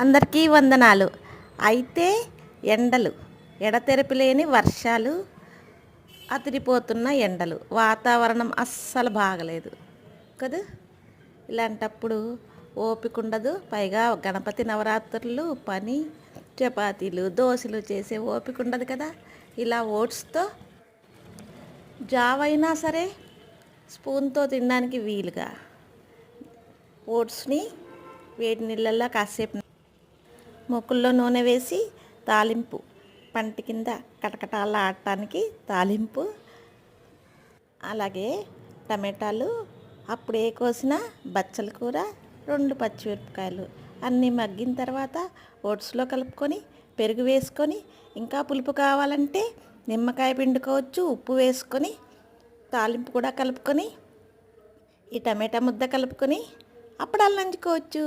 అందరికీ వందనాలు. అయితే ఎండలు ఎడతెరపి లేని వర్షాలు అతిరిపోతున్న ఎండలు. వాతావరణం అస్సలు బాగలేదు కదా? ఇలాంటప్పుడు ఓపిక ఉండదు పైగా గణపతి నవరాత్రులు పని చపాతీలు దోశలు చేసే ఓపిక ఉండదు కదా? ఇలా ఓట్స్తో జావ్ అయినా సరే స్పూన్తో తినడానికి వీలుగా. ఓట్స్ని వేడి నీళ్ళల్లో కాసేపు మొక్కుల్లో నూనె వేసి తాలింపు పంట కింద కటకటాల ఆడటానికి తాలింపు. అలాగే టమాటాలు అప్పుడే కోసిన బచ్చల కూర రెండు పచ్చిమిరపకాయలు అన్నీ మగ్గిన తర్వాత ఓట్స్లో కలుపుకొని పెరుగు వేసుకొని ఇంకా పులుపు కావాలంటే నిమ్మకాయ పిండుకోవచ్చు ఉప్పు వేసుకొని తాలింపు కూడా కలుపుకొని ఈ టమాటా ముద్ద కలుపుకొని అప్పడాలు నంచుకోవచ్చు.